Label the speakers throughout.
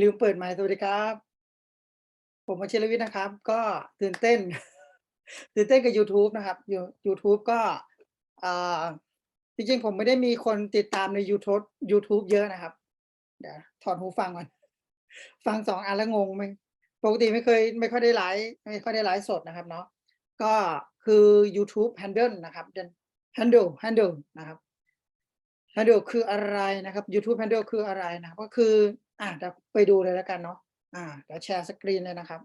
Speaker 1: ลืมเปิดไมค์สวัสดีครับ ผมวชิรวิทย์นะครับ ก็ตื่นเต้น ตื่นเต้นกับยูทูบนะครับยูยูทูบก็จริงๆ ผมไม่ได้มีคนติดตามในยูทูบยูทูบเยอะนะครับ เดี๋ยวถอดหูฟังก่อน ฟัง2อันแล้วงงไหมปกติไม่เคย ไม่ค่อยได้ไลฟ์ไม่ค่อยได้ไลฟ์สดนะครับเนาะก็คือยูทูบ Handle นะครับเดน Handle Handle นะครับ Handle คืออะไรนะครับยูทูบ Handle คืออะไรนะก็คือ อ่าเดี๋ยวไปดูเลยแล้วกันเนาะอ่าเดี๋ยวแชร์สกรีนเลยนะครับ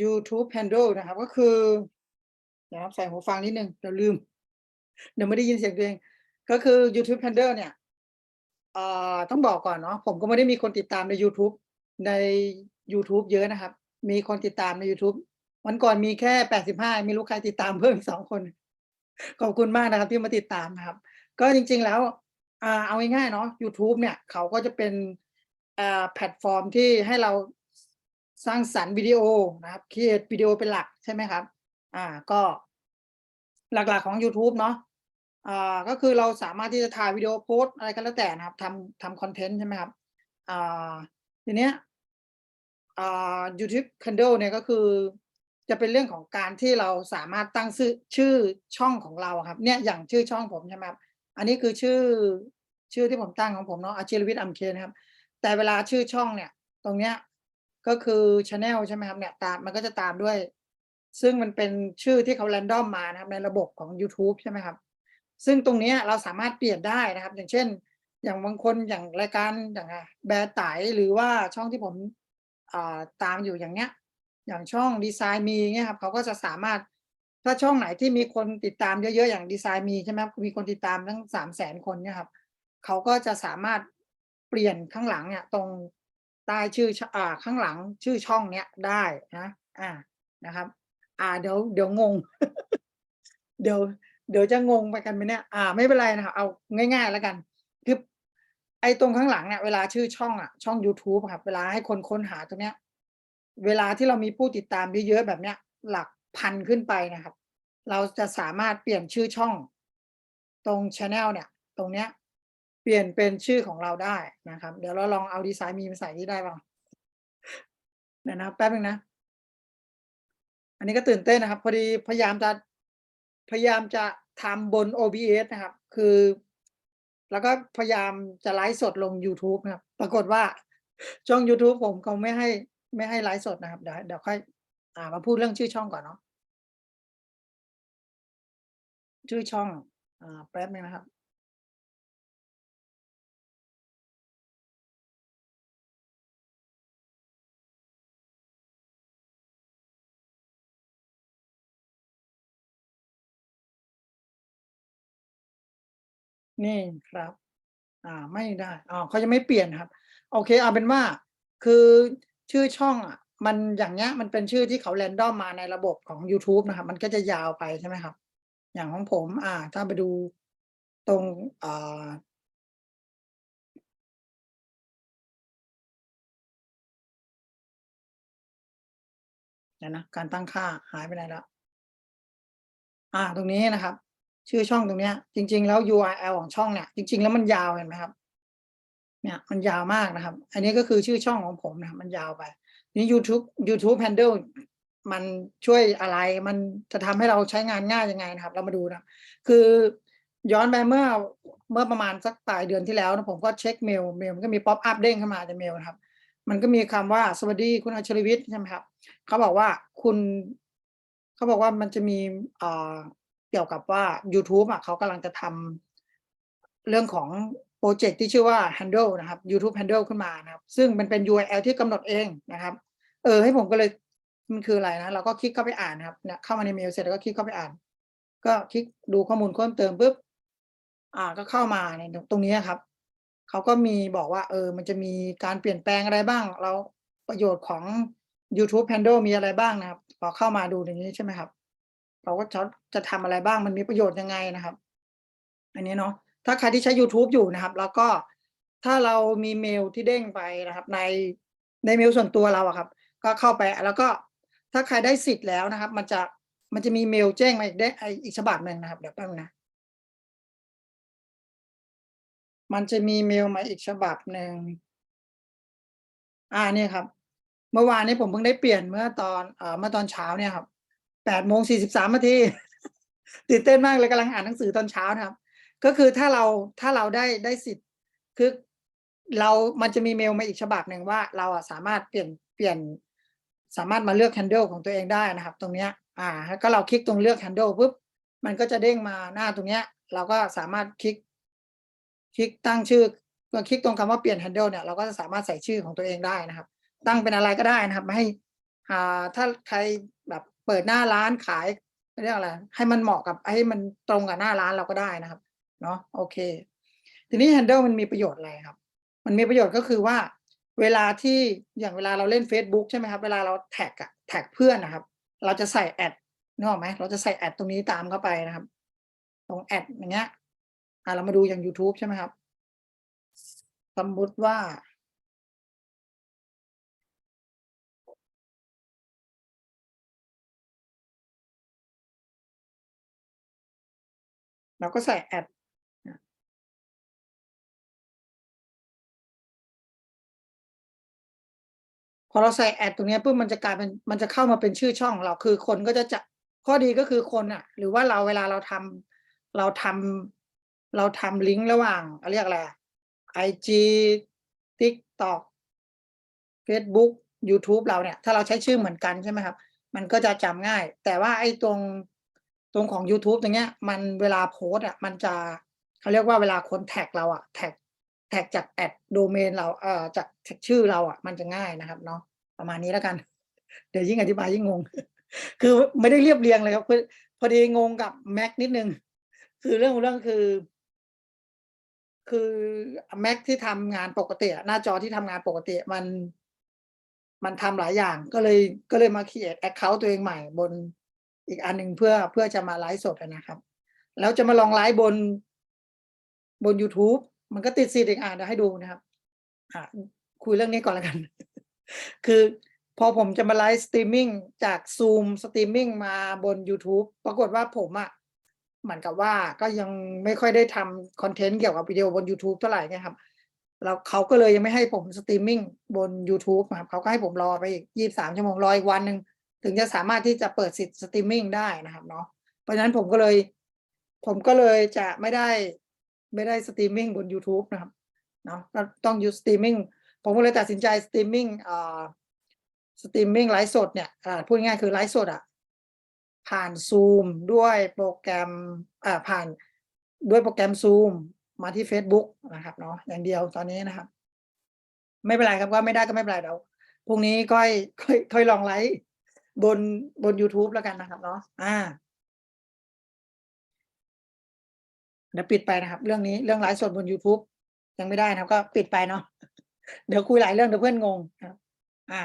Speaker 1: ยูทูบ Handle นะครับ ก็คือเดี๋ยวนะครับใส่หูฟังนิดนึงเดี๋ยวลืม เดี๋ยวไม่ได้ยินเสียงตัวเอง ก็คือยูทูบ Handle เนี่ยอ่าต้องบอกก่อนเนาะผมก็ไม่ได้มีคนติดตามในยูทูบในยูทูบเยอะนะครับ มีคนติดตามในยูทูบ วันก่อนมีแค่85ไม่รู้ใครติดตามเพิ่มอีก2คน ขอบคุณมากนะครับที่มาติดตามนะครับ ก็จริง ๆแล้วอเอาง่ายๆเนาะยูทูบเนี่ยเขาก็จะเป็นแพลตฟอร์มที่ให้เราสร้างสรรค์วิดีโอนะครับ create วิดีโอเป็นหลักใช่ไหมครับ อ่าก็หลักๆของยูทูบเนาะอ่าก็คือเราสามารถที่จะถ่ายวิดีโอโพสอะไรก็แล้วแต่นะครับทำทำคอนเทนต์ใช่ไหมครับอ่าทีเนี้ยอ่ายูทูบ Handle เนี่ยก็คือ จะเป็นเรื่องของการที่เราสามารถตั้งซื่อชื่อช่องของเราครับ เนี่ยอย่างชื่อช่องผมใช่ไหมครับอันนี้คือชื่อชื่อที่ผมตั้งของผมเนาะอาชีรวิทย์อำเคนครับ แต่เวลาชื่อช่องเนี่ย ตรงเนี้ยก็คือชนเนลใช่ไหมครับเนี่ยตามมันก็จะตามด้วย ซึ่งมันเป็นชื่อที่เขา random มานะครับในระบบของยูทูบใช่ไหมครับ ซึ่งตรงนี้เราสามารถเปลี่ยนได้นะครับ อย่างเช่น อย่างบางคนอย่างรายการอย่างอ่าแบร์ไตหรือว่าช่องที่ผมอ่าตามอยู่อย่างเงี้ย อย่างช่องดีไซน์มีอย่างเงี้ยครับเขาก็จะสามารถถ้าช่องไหนที่มีคนติดตามเยอะๆอย่างดีไซน์มีใช่ไหมมีคนติดตามตั้ง300,000คนเนี่ยครับเขาก็จะสามารถเปลี่ยนข้างหลังเนี่ยตรงใต้ชื่อชอ่าข้างหลังชื่อช่องเนี้ยได้นะอ่านะครับ อ่าเดี๋ยวเดี๋ยวงง เดี๋ยวเดี๋ยวจะงงไปกันไหมเนี่ยอ่า ไม่เป็นไรนะครับเอาง่าย ๆ แล้วกันคือไอ้ตรงข้างหลังเนี่ยเวลาชื่อช่องอะช่องยูทูบอะครับ เวลาให้คนค้นหาตรงเนี้ย เวลาที่เรามีผู้ติดตามเยอะๆแบบเนี้ย หลักพันขึ้นไปนะครับ เราจะสามารถเปลี่ยนชื่อช่อง ตรงชนเนลเนี่ย ตรงเนี้ย เปลี่ยนเป็นชื่อของเราได้นะครับ เดี๋ยวเราลองเอาดีไซน์มีมาใส่นี่ได้ป่า?เดี๋ยวนะแป๊บหนึ่งนะ อันนี้ก็ตื่นเต้นนะครับ พอดีพยายามจะพยายามจะทำบน OBS นะครับ คือ แล้วก็พยายามจะไลฟ์สดลงยูทูบนะครับ ปรากฏว่าช่องยูทูบผมเขาไม่ให้ ไม่ให้ไลฟ์สดนะครับ เดี๋ยวเดี๋ยวค่อยอ่ามาพูดเรื่องชื่อช่องก่อนเนาะชื่อช่องอ่าแป๊บหนึ่งนะครับนี่ครับ อ่า ไม่ได้อ้าเขายังไม่เปลี่ยนครับ โอเค เอาเป็นว่า คือ ชื่อช่องอะมันอย่างเงี้ยมันเป็นชื่อที่เขา random มาในระบบของยูทูบนะครับ มันก็จะยาวไปใช่ไหมครับ อย่างของผม อ่า ถ้าไปดูตรงอ่าเดี๋ยนะการตั้งค่าหายไปไหนแล้ว?อาตรงนี้นะครับ ชื่อช่องตรงเนี้ย จริง ๆ แล้ว URL ของช่องเนี่ย จริง ๆ แล้วมันยาวเห็นไหมครับ? เนี่ยมันยาวมากนะครับ อันนี้ก็คือชื่อช่องของผมนะมันยาวไปนี่ยูทูบยูทูบ Handle มันช่วยอะไร?มันจะทำให้เราใช้งานง่ายยังไงนะครับ?เรามาดูนะคือย้อนไปเมื่อเมื่อประมาณสักปลายเดือนที่แล้วนะผมก็เช็กเมลเมลมันก็มีพ็อปอัปเด้งขึ้นมาในเมลนะครับ มันก็มีคำว่า"สวัสดีคุณอัชรวิทย์"ใช่ไหมครับเขาบอกว่าคุณเขาบอกว่ามันจะมีอ่าเกี่ยวกับว่ายูทูบอะเขากำลังจะทำเรื่องของ พรเจกต์ที่ชื่อว่า Handle นะครับยูทูบ Handle ขึ้นมานะครับ ซึ่งมันเป็น URL ที่กำหนดเองนะครับ เออ ให้ผมก็เลยมันคืออะไรนะ?เราก็คลิกเข้าไปอ่านนะครับเนี่ยเข้ามาในเมลเสร็จแล้วก็คลิกเข้าไปอ่าน ก็คลิกดูข้อมูลเพิ่มเติมปุ๊บอ่าก็เข้ามาในตรงตรงนี้ครับเขาก็มีบอกว่า เออ มันจะมีการเปลี่ยนแปลงอะไรบ้างแล้วประโยชน์ของยูทูบ Handle มีอะไรบ้างนะครับ พอเข้ามาดูในนี้ใช่ไหมครับเขาก็จะจะทำอะไรบ้างมันมีประโยชน์ยังไงนะครับ อันนี้เนาะ ถ้าใครที่ใช้ยูทูบอยู่นะครับ แล้วก็ถ้าเรามีเมลที่เด้งไปนะครับ ในในเมลส่วนตัวเราอะครับ ก็เข้าไปแล้วก็ถ้าใครได้สิทธิ์แล้วนะครับ มันจะมันจะมีเมลแจ้งมาอีกได้ออีกฉบับหนึ่งนะครับ เดี๋ยวแป๊บนึงนะมันจะมีเมลมาอีกฉบับหนึ่งอ่าเนี่ยครับ เมื่อวานนี้ผมเพิ่งได้เปลี่ยนเมื่อตอนเอ่อเมื่อตอนเช้าเนี่ยครับแปดโมงสี่สิบสามนาทีตื่นเต้นมากเลยกำลังอ่านหนังสือตอนเช้านะครับ ก็คือถ้าเราถ้าเราได้ได้สิทธิ์คือเรามันจะมีเมลมาอีกฉบับหนึ่งว่าเราอะสามารถเปลี่ยนเปลี่ยนสามารถมาเลือก handle ของตัวเองได้นะครับ ตรงเนี้ยอ่าก็เราคลิกตรงเลือก handle ปุ๊บมันก็จะเด้งมาหน้าตรงเนี้ย เราก็สามารถคลิก คลิกตั้งชื่อเมื่อคลิกตรงคำว่าเปลี่ยน handle เนี่ยเราก็จะสามารถใส่ชื่อของตัวเองได้นะครับ ตั้งเป็นอะไรก็ได้นะครับไม่ให้อ่าถ้าใครแบบเปิดหน้าร้านขายเรียกอะไรให้มันเหมาะกับให้มันตรงกับหน้าร้านเราก็ได้นะครับ เนาะโอเค ทีนี้ handle มันมีประโยชน์อะไรครับ มันมีประโยชน์ก็คือว่า เวลาที่อย่างเวลาเราเล่น Facebook ใช่ไหมครับ เวลาเราแท็กอะแท็กเพื่อนนะครับ เราจะใส่แอดนึกออกไหมเราจะใส่แอดตรงนี้ตามเข้าไปนะครับ ตรงแอดอย่างเงี้ยอ่าเรามาดูอย่าง YouTube ใช่ไหมครับ สมมุติว่าเราก็ใส่แอด พอเราใส่แอดตรงนี้ปุ๊บมันจะกลายเป็นมันจะเข้ามาเป็นชื่อช่องเราคือคนก็จะจะข้อดีก็คือคนอะ หรือว่าเราเวลาเราทำเราทำเราทำลิงก์ระหว่างเรียกอะไรไอจีทิกตอกเฟซบุ๊กยูทูบเราเนี่ย ถ้าเราใช้ชื่อเหมือนกันใช่ไหมครับ มันก็จะจำง่าย แต่ว่าไอ้ตรงตรงของ YouTube ตรงเนี้ย มันเวลาโพสอะ มันจะเขาเรียกว่าเวลาคนแท็กเราอะแท็ก แท็กจากแอดโดเมนเราเอ่อจากแท็กชื่อเราอะมันจะง่ายนะครับเนาะประมาณนี้แล้วกัน เดี๋ยวยิ่งอธิบายยิ่งงง คือไม่ได้เรียบเรียงเลยครับคือพอดีงงกับแม็กนิดนึง คือเรื่องเรื่องคือ คือแม็กที่ทำงานปกติหน้าจอที่ทำงานปกติมัน มันทำหลายอย่างก็เลยก็เลยมาเขียนแอคเคาท์ตัวเองใหม่บนอีกอันหนึ่งเพื่อเพื่อจะมาไลฟ์สดนะครับ แล้วจะมาลองไลฟ์บนบน YouTube มันก็ติดสิทธิ์อีกอ่านเดี๋ยวให้ดูนะครับอ่าคุยเรื่องนี้ก่อนแล้วกัน คือพอผมจะมาไลฟ์สตรีมมิ่งจากซูมสตรีมมิ่งมาบน YouTube ปรากฏว่าผมอะ่ะเหมือนกับว่าก็ยังไม่ค่อยได้ทำคอนเทนต์เกี่ยวกับวิดีโอบน YouTube เท่าไหร่นะครับแล้วเขาก็เลยยังไม่ให้ผมสตรีมมิ่งบน YouTube นะครับเขาก็ให้ผมรอไปอีกยี่สามชั่วโมงรออีกวันหนึ่งถึงจะสามารถที่จะเปิดสิทธิ์สตรีมมิ่งได้นะครับเนาะเพราะฉะนั้นผมก็เลย ผมก็เลยจะไม่ได้ ไม่ได้สตรีมมิ่งบน YouTube นะครับเนาะต้องยูสตรีมมิ่งผมก็เลยตัดสินใจสตรีมมิ่งอ่าสตรีมมิ่งไลฟ์สดเนี่ยอ่าพูดง่ายคือไลฟ์สดอะผ่านซูมด้วยโปรแกรมอ่าผ่านด้วยโปรแกรมซูมมาที่ Facebook นะครับเนาะอย่างเดียวตอนนี้นะครับ ไม่เป็นไรครับว่าไม่ได้ก็ไม่เป็นไรเดี๋ยวพรุ่งนี้ค่อยค่อยค่อยลองไลฟ์บนบน YouTube แล้วกันนะครับเนาะอ่า เดี๋ยวปิดไปนะครับ เรื่องนี้เรื่องไลฟ์สดบน YouTube ยังไม่ได้นะครับ ก็ปิดไปเนาะเดี๋ยวคุยหลายเรื่องเดี๋ยวเพื่อนงงนะครับ อ่า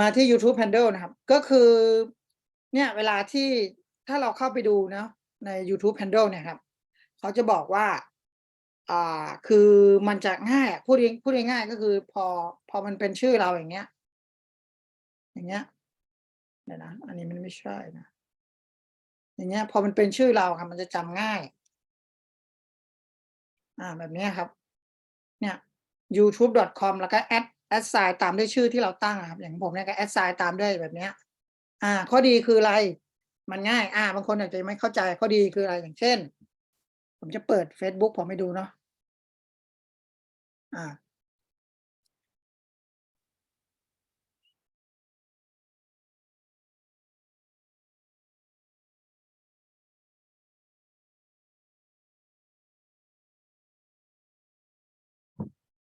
Speaker 1: มาที่ YouTube Handle นะครับ ก็คือ เนี่ย เวลาที่ถ้าเราเข้าไปดูเนาะใน YouTube Handle เนี่ยครับเขาจะบอกว่า อ่า คือมันจะง่ายพูดง่ายพูดง่ายก็คือพอ พอมันเป็นชื่อเราอย่างเงี้ย อย่างเงี้ยเดี๋ยวนะ อันนี้มันไม่ใช่นะ อย่างเงี้ย พอมันเป็นชื่อเราค่ะ มันจะจำง่าย อ่าแบบนี้ครับ เนี่ย youtube.com แล้วก็แอดแอดไซน์ตามด้วยชื่อที่เราตั้งครับ อย่างผมเนี่ยก็แอดไซน์ตามด้วยแบบเนี้ย อ่า ข้อดีคืออะไร มันง่าย อ่า บางคนอาจจะไม่เข้าใจข้อดีคืออะไรอย่างเช่น ผมจะเปิดเฟซบุ๊กผมให้ดูเนาะอ่า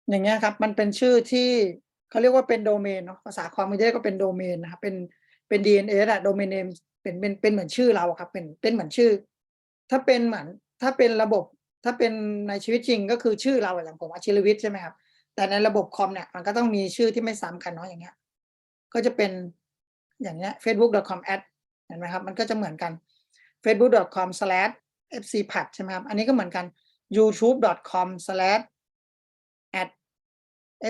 Speaker 1: อย่างเงี้ยครับมันเป็นชื่อที่เขาเรียกว่าเป็นโดเมนเนาะภาษาคอมมันจะเรียกว่าเป็นโดเมนนะครับเป็นเป็น DNS อะ Domain Name เป็นเป็นเป็นเหมือนชื่อเราครับ เป็นเป็นเหมือนชื่อ ถ้าเป็นเหมือนถ้าเป็นระบบถ้าเป็นในชีวิตจริงก็คือชื่อเราอย่างผมอาชิรวิทย์ใช่ไหมครับ แต่ในระบบคอมเนี่ยมันก็ต้องมีชื่อที่ไม่ซ้ำกันเนาะอย่างเงี้ย ก็จะเป็นอย่างเงี้ย facebook.com ad เห็นไหมครับ มันก็จะเหมือนกัน facebook.com/fcpad ใช่ไหมครับ อันนี้ก็เหมือนกัน youtube.com/ at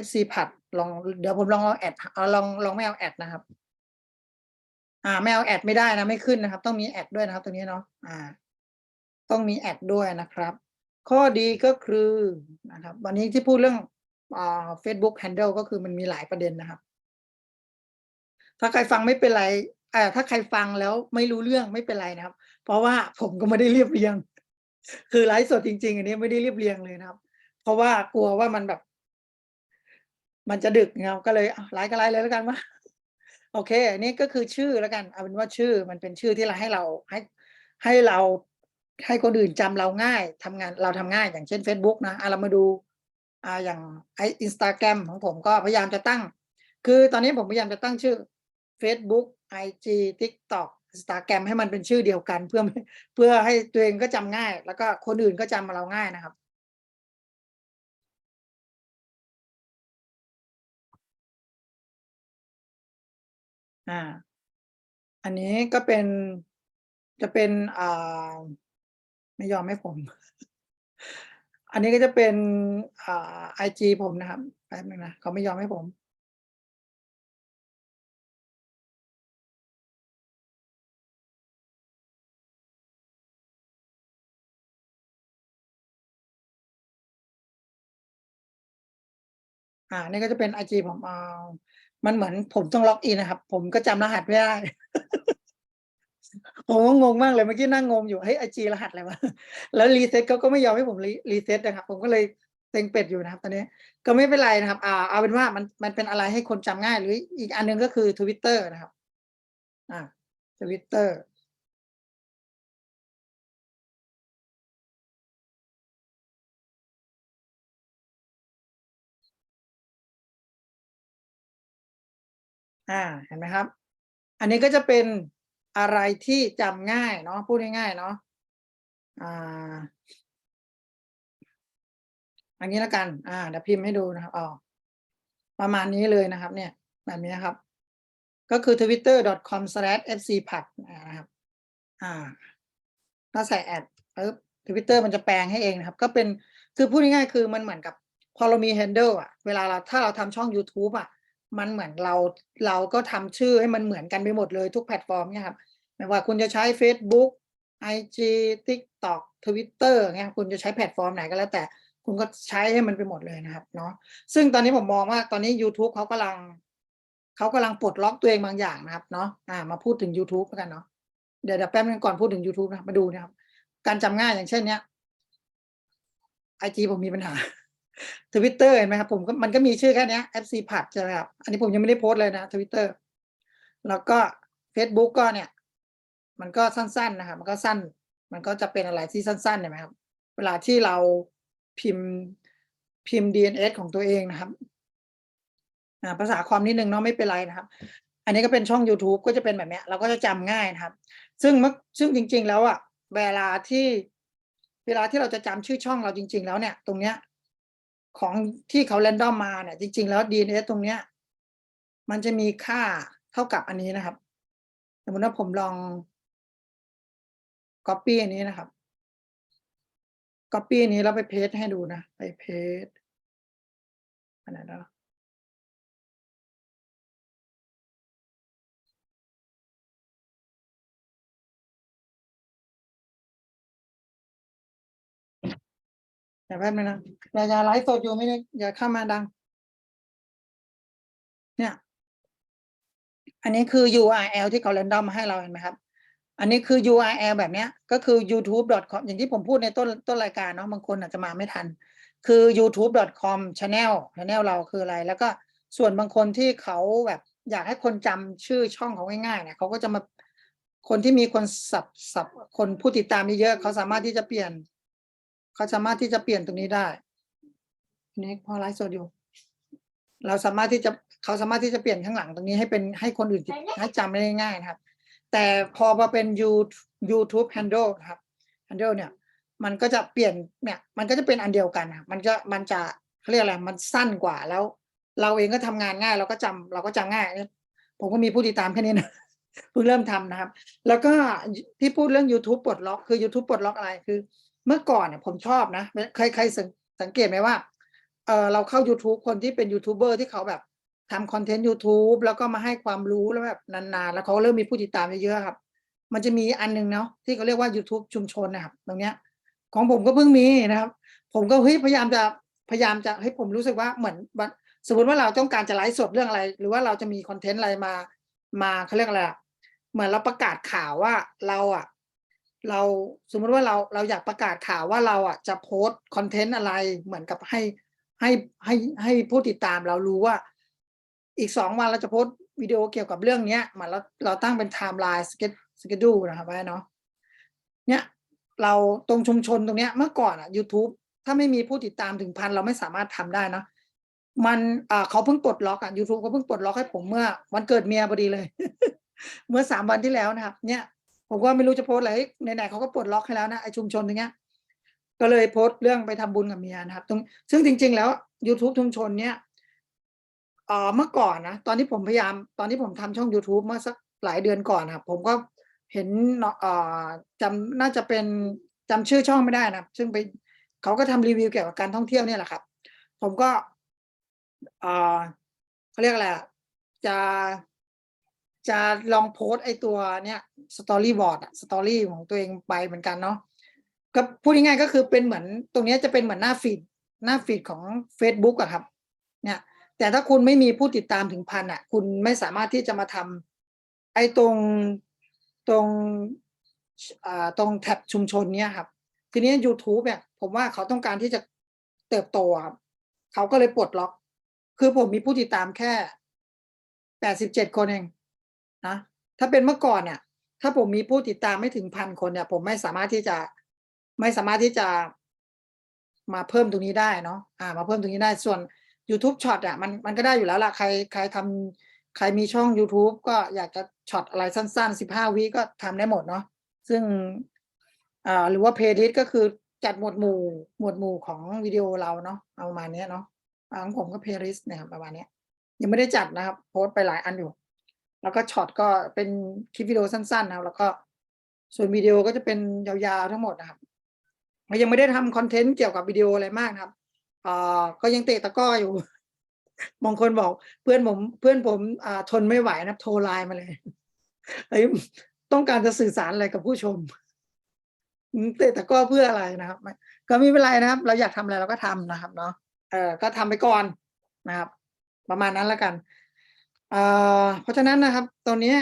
Speaker 1: fcpad ลองเดี๋ยวผมลองเอาแอดเอาลองลองไม่เอาแอดนะครับ อ่าไม่เอาแอดไม่ได้นะไม่ขึ้นนะครับ ต้องมีแอดด้วยนะครับ ตรงนี้เนาะอ่า ต้องมีแอดด้วยนะครับ ข้อดีก็คือนะครับ วันนี้ที่พูดเรื่องอ่า Facebook Handle ก็คือมันมีหลายประเด็นนะครับ ถ้าใครฟังไม่เป็นไรเอ่อถ้าใครฟังแล้วไม่รู้เรื่องไม่เป็นไรนะครับ เพราะว่าผมก็ไม่ได้เรียบเรียง คือไลฟ์สดจริง ๆ อันนี้ไม่ได้เรียบเรียงเลยนะครับ เพราะว่ากลัวว่ามันแบบ มันจะดึกนะครับก็เลยอะไลฟ์ก็ไลฟ์เลยแล้วกันว่าโอเคอันนี้ก็คือชื่อแล้วกันเอาเป็นว่าชื่อมันเป็นชื่อที่เราให้เราให้ให้เราให้คนอื่นจำเราง่ายทำงานเราทำง่ายอย่างเช่น Facebook นะอะเรามาดูอ่าอย่างไออินสตาแกรมของผมก็พยายามจะตั้ง คือตอนนี้ผมพยายามจะตั้งชื่อ Facebook IG TikTok Instagram ให้มันเป็นชื่อเดียวกันเพื่อเพื่อให้ตัวเองก็จำง่าย แล้วก็คนอื่นก็จำเราง่ายนะครับ อ่า อันนี้ก็เป็นจะเป็นอ่าไม่ยอมให้ผม อันนี้ก็จะเป็นอ่าไอจีผมนะครับแป๊บนึงนะเขาไม่ยอมให้ผม อ่า นี่ก็จะเป็นไอจีผมเอา มันเหมือนผมต้องล็อกอินนะครับ ผมก็จำรหัสไม่ได้ ผมก็งงมากเลยเมื่อกี้นั่งงงอยู่เฮ้ยไอจีรหัสอะไรวะแล้วรีเซ็ตเขาก็ไม่ยอมให้ผมรีเซ็ตนะครับ ผมก็เลยเต็งเป็ดอยู่นะครับ ตอนนี้ก็ไม่เป็นไรนะครับ อ่า เอาเป็นว่ามันมันเป็นอะไรให้คนจำง่าย หรืออีกอันหนึงก็คือทวิตเตอร์นะครับ อ่าทวิตเตอร์ อ่าเห็นไหมครับ อันนี้ก็จะเป็นอะไรที่จำง่ายเนาะพูดง่ายๆเนาะอ่าอันนี้ละกัน อ่าเดี๋ยวพิมพ์ให้ดูนะครับอ๋อประมาณนี้เลยนะครับ เนี่ย แบบนี้นครับ ก็คือ twitter.com/fcpad นะครับ อ่าถ้าใส่แอดปึ๊บทวิตเตอร์มันจะแปลงให้เองนะครับ ก็เป็นคือพูดง่ายๆคือมันเหมือนกับพอเรามี handle อะ เวลาเราถ้าเราทำช่อง YouTube อะ มันเหมือนเราเราก็ทำชื่อให้มันเหมือนกันไปหมดเลยทุกแพลตฟอร์มเนี่ยครับไม่ว่าคุณจะใช้ Facebook IG TikTok Twitter เงี้ยคุณจะใช้แพลตฟอร์มไหนก็แล้วแต่คุณก็ใช้ให้มันไปหมดเลยนะครับเนาะซึ่งตอนนี้ผมมองว่าตอนนี้ YouTube เขากำลังเขากำลังปลดล็อกตัวเองบางอย่างนะครับเนาะอ่ามาพูดถึง YouTube แล้วกันเนาะเดี๋ยวเดี๋ยวแป๊บนึงก่อนพูดถึง YouTube นะมาดูนะครับ การจำง่ายอย่างเช่นเนี้ยไอจีผมมีปัญหา ทวิตเตอร์เห็นไหมครับผมก็มันก็มีชื่อแค่นี้ FC ผัดใช่ไหมครับ อันนี้ผมยังไม่ได้โพสต์เลยนะทวิตเตอร์แล้วก็ Facebook ก็เนี่ย มันก็สั้นๆนะครับ มันก็สั้น มันก็จะเป็นอะไรที่สั้นๆเห็นไหมครับ เวลาที่เราพิมพ์พิมพ์ DNS ของตัวเองนะครับอ่าภาษาความนิดนึงเนาะไม่เป็นไรนะครับ อันนี้ก็เป็นช่อง YouTube ก็จะเป็นแบบเนี้ยเราก็จะจำง่ายนะครับ ซึ่งเมื่อซึ่งจริง ๆ แล้วอะเวลาที่เวลาที่เราจะจำชื่อช่องเราจริง ๆ แล้วเนี่ย ตรงเนี้ย ของที่เขาแรนดอมมาเนี่ย จริง ๆ แล้ว DNA ตรงเนี้ย มันจะมีค่าเท่ากับอันนี้นะครับ สมมติว่าผมลอง copy อันนี้นะครับ copy อันนี้แล้วไปเพจให้ดูนะ ไปเพจอันไหนแล้ว อย่าแป๊บนึงนะอย่าอย่าไลฟ์สดอยู่ไม่ได้อย่าเข้ามาดัง เนี่ย อันนี้คือ URL ที่เขาแรนดอมมาให้เราเห็นไหมครับ อันนี้คือ URL แบบเนี้ย ก็คือ youtube.com อย่างที่ผมพูดในต้นต้นรายการเนาะบางคนอาจจะมาไม่ทัน คือ youtube.com channel channel เราคืออะไร แล้วก็ส่วนบางคนที่เขาแบบอยากให้คนจำชื่อช่องเขาง่ายๆเนี่ยเขาก็จะมาคนที่มีคนสับสับคนผู้ติดตามเยอะเขาสามารถที่จะเปลี่ยน เขาสามารถที่จะเปลี่ยนตรงนี้ได้อันนี้พอไลฟ์สดอยู่ เราสามารถที่จะเขาสามารถที่จะเปลี่ยนข้างหลังตรงนี้ให้เป็นให้คนอื่นติดให้จำได้ง่ายๆนะครับ แต่พอมาเป็น You- YouTube handle นะครับ handle เนี่ย มันก็จะเปลี่ยนเนี่ย มันก็จะเป็นอันเดียวกันนะครับมันจะมันจะเขาเรียกอะไรมันสั้นกว่าแล้ว เราเองก็ทำงานง่าย เราก็จำเราก็จำง่าย ผมก็มีผู้ติดตามแค่นี้นะเพิ่งเริ่มทำนะครับ แล้วก็ที่พูดเรื่อง YouTube ปลดล็อกคือ YouTube ปลดล็อกอะไรคือ เมื่อก่อนเนี่ยผมชอบนะใครใครสังสังเกตไหมว่าเออเราเข้า YouTube คนที่เป็นยูทูบเบอร์ที่เขาแบบทำคอนเทนต์ยูทูบแล้วก็มาให้ความรู้แล้วแบบนานๆ แล้วเขาเริ่มมีผู้ติดตามเยอะๆครับ มันจะมีอันหนึ่งเนาะที่เขาเรียกว่า YouTube ชุมชนนะครับตรงเนี้ย ของผมก็เพิ่งมีนะครับ ผมก็เฮ้ยพยายามจะพยายามจะให้ผมรู้สึกว่าเหมือนสมมติว่าเราต้องการจะไลฟ์สดเรื่องอะไร หรือว่าเราจะมีคอนเทนต์อะไรมามาเขาเรียกอะไรอะเหมือนเราประกาศข่าวว่าเราอะ เราสมมุติว่าเราเราอยากประกาศข่าวว่าเราอะจะโพสต์คอนเทนต์อะไรเหมือนกับให้ให้ให้ให้ผู้ติดตามเรารู้ว่า อีกสองวันเราจะโพสต์วิดีโอเกี่ยวกับเรื่องเนี้ยมือนเราเราตั้งเป็นไทม์ไลน์สเก็ตสเก็ตดูนะครับไว้เนาะเนี่ยเราตรงชุมชนตรงเนี้ยเมื่อก่อนอะ YouTube ถ้าไม่มีผู้ติดตามถึงพันเราไม่สามารถทำได้เนอะมันอ่าเขาเพิ่งปลดล็อกอะ YouTube เขาเพิ่งปลดล็อกให้ผมเมื่อ วันเกิดเมียพอดีเลย เมื่อสามวันที่แล้วนะครับ เนี่ย ผมก็ไม่รู้จะโพสอะไรไหนๆเขาก็ปลดล็อกให้แล้วนะไอชุมชนตรงเนี้ย ก็เลยโพสต์เรื่องไปทำบุญกับเมียนะครับตรงซึ่งจริง ๆ แล้ว YouTube ชุมชนเนี่ยเอ่อเมื่อก่อนนะตอนที่ผมพยายามตอนที่ผมทำช่อง YouTube เมื่อสักหลายเดือนก่อนนะครับผมก็เห็นเนาะอ่อจำน่าจะเป็นจำชื่อช่องไม่ได้นะซึ่งไปเขาก็ทำรีวิวเกี่ยวกับการท่องเที่ยวเนี่ยแหละครับ ผมก็เอ่อเขาเรียกอะไรจะ จะลองโพสต์ไอตัวเนี่ยสตอรี่บอร์ดอะสตอรี่ของตัวเองไปเหมือนกันเนาะก็พูดง่ายๆก็คือเป็นเหมือนตรงนี้จะเป็นเหมือนหน้าฟีดหน้าฟีดของ Facebook อะครับ เนี่ย แต่ถ้าคุณไม่มีผู้ติดตามถึงพันอะคุณไม่สามารถที่จะมาทำไอ้ตรงตรงอ่าตรงแท็บชุมชนเนี่ยครับ ทีนี้ YouTube เนี่ย ผมว่าเขาต้องการที่จะเติบโตครับเขาก็เลยปลดล็อก คือผมมีผู้ติดตามแค่แปดสิบเจ็ดคนเอง นะถ้าเป็นเมื่อก่อนเนี่ย ถ้าผมมีผู้ติดตามไม่ถึงพันคนเนี่ย ผมไม่สามารถที่จะไม่สามารถที่จะมาเพิ่มตรงนี้ได้เนาะอ่า มาเพิ่มตรงนี้ได้ส่วน YouTube ช็อตอะมันมันก็ได้อยู่แล้วล่ะใครใครทำใครมีช่อง YouTube ก็อยากจะช็อตอะไรสั้นๆสิบห้าวิก็ทำได้หมดเนาะซึ่งอ่าหรือว่าเพลย์ลิสก็คือจัดหมวดหมู่หมวดหมู่ของวิดีโอเราเนาะเอาประมาณเนี้ยเนาะของผมก็เพลย์ลิสนะครับประมาณเนี้ยยังไม่ได้จัดนะครับ โพสต์ไปหลายอันอยู่ แล้วก็ช็อตก็เป็นคลิปวิดีโอสั้นๆนะครับแล้วก็ส่วนวิดีโอก็จะเป็นยาวๆทั้งหมดนะครับยังไม่ได้ทำคอนเทนต์เกี่ยวกับวิดีโออะไรมากนะครับอ่าก็ยังเตะตะก้ออยู่บางคนบอกเพื่อนผมเพื่อนผมอ่าทนไม่ไหวนะโทรไลน์มาเลยเฮ้ต้องการจะสื่อสารอะไรกับผู้ชมเตะตะก้อเพื่ออะไรนะครับก็ไม่เป็นไรนะครับ เราอยากทำอะไรเราก็ทำนะครับ เนาะเออก็ทำไปก่อนนะครับ ประมาณนั้นแล้วกัน เพราะฉะนั้นนะครับตอนนี้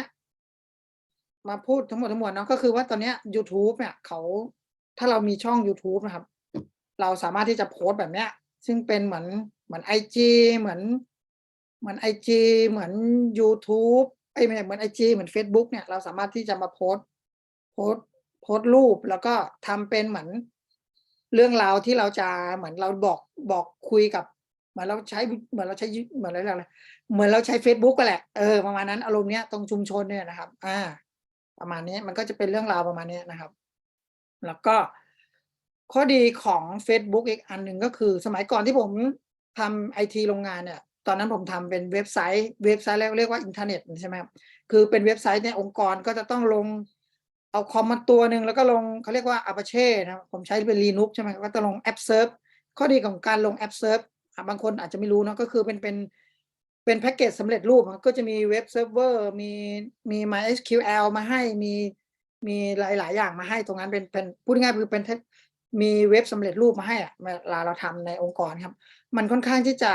Speaker 1: มาพูดทั้งหมดทั้งมวลเนาะก็คือว่าตอนนี้ย YouTube เนี่ยเขาถ้าเรามีช่อง YouTube นะครับ เราสามารถที่จะโพสต์แบบเนี้ย ซึ่งเป็นเหมือนเหมือนไอจีเหมือน เหมือนไอจีเหมือน YouTube ไอ้ไม่ใช่เหมือนไอจีเหมือน Facebook เนี่ยเราสามารถที่จะมาโพสต์โพสต์โพสต์รูปแล้วก็ทำเป็นเหมือนเรื่องราวที่เราจะเหมือนเราบอกบอกคุยกับ เหมือนเราใช้เหมือนเราใช้เหมือนอะไรอะไรเหมือนเราใช้ Facebook ก็แหละเออประมาณนั้นอารมณ์เนี้ยตรงชุมชนเนี่ยนะครับ อ่า ประมาณนี้มันก็จะเป็นเรื่องราวประมาณนี้นะครับ แล้วก็ข้อดีของ Facebook อีกอันหนึ่งก็คือ สมัยก่อนที่ผมทำไอทีโรงงานเนี่ย ตอนนั้นผมทำเป็นเว็บไซต์ เว็บไซต์เรียกว่าอินเทอร์เน็ตใช่ไหมครับคือเป็นเว็บไซต์ในองค์กรก็จะต้องลงเอาคอมมาตัวหนึ่งแล้วก็ลงเขาเรียกว่า Apache นะผมใช้เป็น Linux ใช่ไหมก็จะลงแอปเซิร์ฟข้อดีของการลงแอปเซิร์ฟ บางคนอาจจะไม่รู้เนอะก็คือเป็นเป็นเป็นแพ็กเกจสำเร็จรูปก็จะมีเว็บเซิร์ฟเวอร์มีมี MySQL มาให้มีมีหลาย ๆ อย่างมาให้ตรงนั้นเป็นเป็นพูดง่ายๆคือเป็นมีเว็บสำเร็จรูปมาให้อะเวลาเราทำในองค์กรครับ มันค่อนข้างที่จะ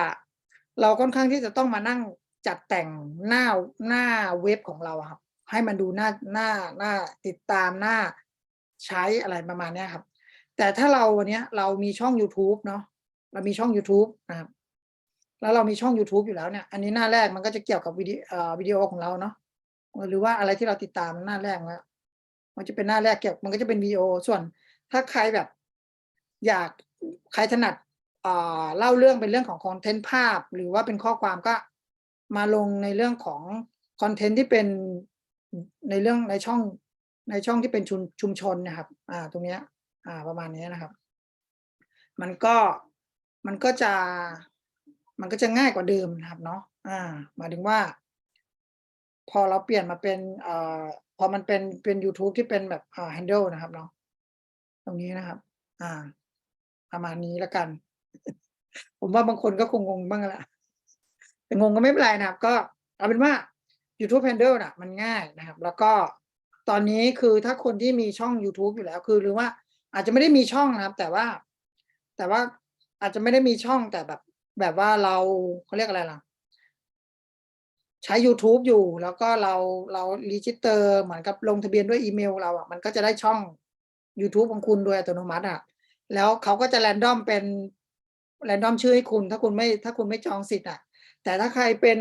Speaker 1: เราค่อนข้างที่จะต้องมานั่งจัดแต่งหน้าหน้าเว็บของเราครับ ให้มันดูหน้าหน้าหน้าติดตามหน้าใช้อะไรประมาณนี้ครับ แต่ถ้าเราวันเนี้ยเรามีช่อง YouTube เนาะ เรามีช่อง YouTube นะครับ แล้วเรามีช่อง YouTube อยู่แล้วเนี่ย อันนี้หน้าแรกมันก็จะเกี่ยวกับวิดีเอ่อวิดีโอของเราเนาะ หรือว่าอะไรที่เราติดตามหน้าแรกแล้วมันจะเป็นหน้าแรกเกี่ยว มันก็จะเป็นวิดีโอ ส่วนถ้าใครแบบ อยากใครถนัดเอ่อเล่าเรื่องเป็นเรื่องของคอนเทนต์ภาพ หรือว่าเป็นข้อความก็มาลงในเรื่องของคอนเทนต์ที่เป็นในเรื่องในช่องในช่องที่เป็นชุมชุมชนนะครับ อ่า ตรงเนี้ย อ่า ประมาณนี้นะครับ มันก็ มันก็จะมันก็จะง่ายกว่าเดิมนะครับเนาะอ่าหมายถึงว่า พอเราเปลี่ยนมาเป็นเอ่อพอมันเป็นเป็น YouTube ที่เป็นแบบอ่า handle นะครับเนาะตรงนี้นะครับ อ่า ประมาณนี้แล้วกัน ผมว่าบางคนก็คงงงบ้างแหละแต่งงก็ไม่เป็นไรนะครับ ก็เอาเป็นว่า YouTube Handle น่ะมันง่ายนะครับ แล้วก็ตอนนี้คือถ้าคนที่มีช่อง YouTube อยู่แล้ว คือหรือว่าอาจจะไม่ได้มีช่องนะครับ แต่ว่า แต่ว่า อาจจะไม่ได้มีช่องแต่แบบ แบบว่าเราเขาเรียกอะไรล่ะ ใช้ YouTube อยู่ แล้วก็เราเรารีจิสเตอร์เหมือนกับลงทะเบียนด้วยอีเมล เราอะมันก็จะได้ช่อง YouTube ของคุณโดยอัตโนมัติอะแล้วเขาก็จะแรนดอมเป็นแรนดอมชื่อให้คุณ ถ้าคุณไม่ถ้าคุณไม่จองสิทธิ์อะ แต่ถ้าใครเป็น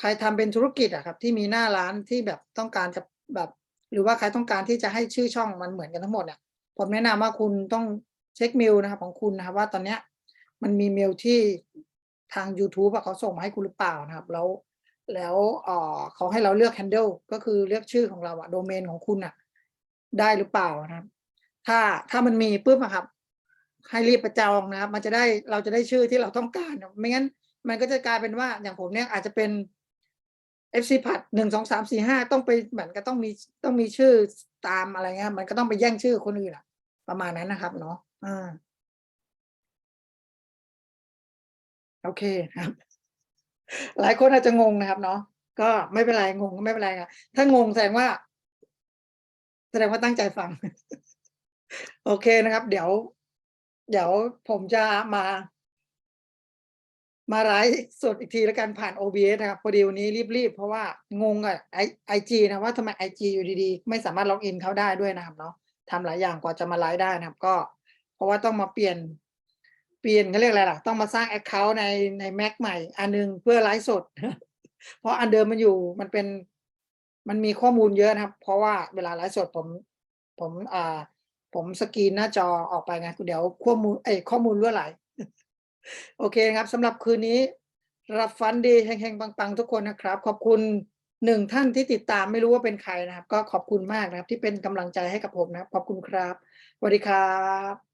Speaker 1: ใครทำเป็นธุรกิจอะครับ ที่มีหน้าร้านที่แบบต้องการจะแบบ หรือว่าใครต้องการที่จะให้ชื่อช่องมันเหมือนกันทั้งหมดเนี่ยผมแนะนำว่าคุณต้อง เช็คเมลนะครับของคุณนะครับ ว่าตอนเนี้ยมันมีเมลที่ทาง YouTube อะเขาส่งมาให้คุณหรือเปล่านะครับ แล้วแล้วเอ่อเขาให้เราเลือก handle ก็คือเลือกชื่อของเราอะโดเมนของคุณอะได้หรือเปล่านะครับ ถ้าถ้ามันมีปุ๊บอะครับ ให้รีบประจองนะครับ มันจะได้เราจะได้ชื่อที่เราต้องการนะไม่งั้น มันก็จะกลายเป็นว่าอย่างผมเนี่ยอาจจะเป็น FC ผัดหนึ่งสองสามสี่ห้าต้องไปเหมือนก็ต้องมีต้องมีชื่อตามอะไรเงี้ยมันก็ต้องไปแย่งชื่อคนอื่นอะประมาณนั้นนะครับเนาะ อ่าโอเคครับ หลายคนอาจจะงงนะครับ เนาะก็ไม่เป็นไรงงก็ไม่เป็นไรค่ะถ้างงแสดงว่า แสดงว่าตั้งใจฟัง โอเคนะครับ เดี๋ยว เดี๋ยวผมจะมา มาไลฟ์สดอีกทีแล้วกันผ่าน OBS นะครับ พอดีวันนี้รีบๆ เพราะว่างงกับไอไอจีนะว่าทำไมไอจีอยู่ดีๆ ไม่สามารถล็อกอินเข้าได้ด้วยนะครับเนาะทำหลายอย่างกว่าจะมาไลฟ์ได้นะครับ ก็ เพราะว่าต้องมาเปลี่ยน เปลี่ยนเขาเรียกอะไรล่ะ ต้องมาสร้างแอคเคาท์ในใน Mac ใหม่ อันหนึงเพื่อไลฟ์สด เพราะอันเดิมมันอยู่มันเป็นมันมีข้อมูลเยอะนะครับ เพราะว่าเวลาไลฟ์สดผมผมอ่าผมสกรีนหน้าจอออกไปไงเดี๋ยวข้อมูลเอยข้อมูลรั่วไหล โอเคครับสำหรับคืนนี้ รับฟันดีเฮงๆปังๆ ทุกคนนะครับ ขอบคุณหนึ่งท่านที่ติดตามไม่รู้ว่าเป็นใครนะครับ ก็ขอบคุณมากนะครับ ที่เป็นกำลังใจให้กับผมนะครับ ขอบคุณครับสวัสดีครับ